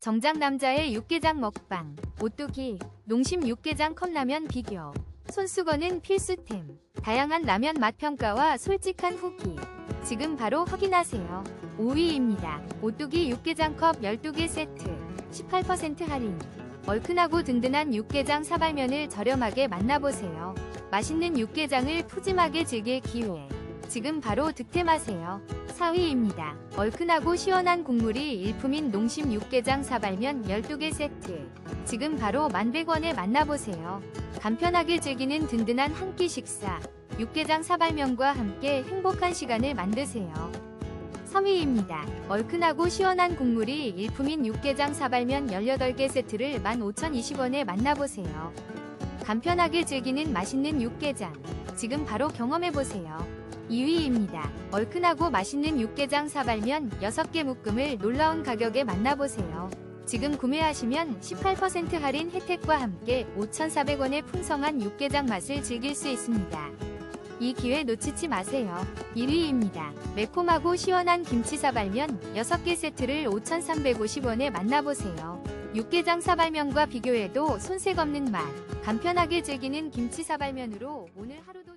정장 남자의 육개장 먹방, 오뚜기, 농심 육개장 컵라면 비교, 손수건은 필수템, 다양한 라면 맛 평가와 솔직한 후기. 지금 바로 확인하세요. 5위입니다. 오뚜기 육개장 컵 12개 세트, 18% 할인. 얼큰하고 든든한 육개장 사발면을 저렴하게 만나보세요. 맛있는 육개장을 푸짐하게 즐길 기회. 지금 바로 득템하세요. 4위입니다. 얼큰하고 시원한 국물이 일품인 농심 육개장 사발면 12개 세트. 지금 바로 1100원에 만나보세요. 간편하게 즐기는 든든한 한 끼 식사. 육개장 사발면과 함께 행복한 시간을 만드세요. 3위입니다. 얼큰하고 시원한 국물이 일품인 육개장 사발면 18개 세트를 15,020원에 만나보세요. 간편하게 즐기는 맛있는 육개장. 지금 바로 경험해보세요. 2위입니다. 얼큰하고 맛있는 육개장 사발면 6개 묶음을 놀라운 가격에 만나보세요. 지금 구매하시면 18% 할인 혜택과 함께 5,400원의 풍성한 육개장 맛을 즐길 수 있습니다. 이 기회 놓치지 마세요. 1위입니다. 매콤하고 시원한 김치 사발면 6개 세트를 5,350원에 만나보세요. 육개장 사발면과 비교해도 손색 없는 맛, 간편하게 즐기는 김치 사발면으로 오늘 하루도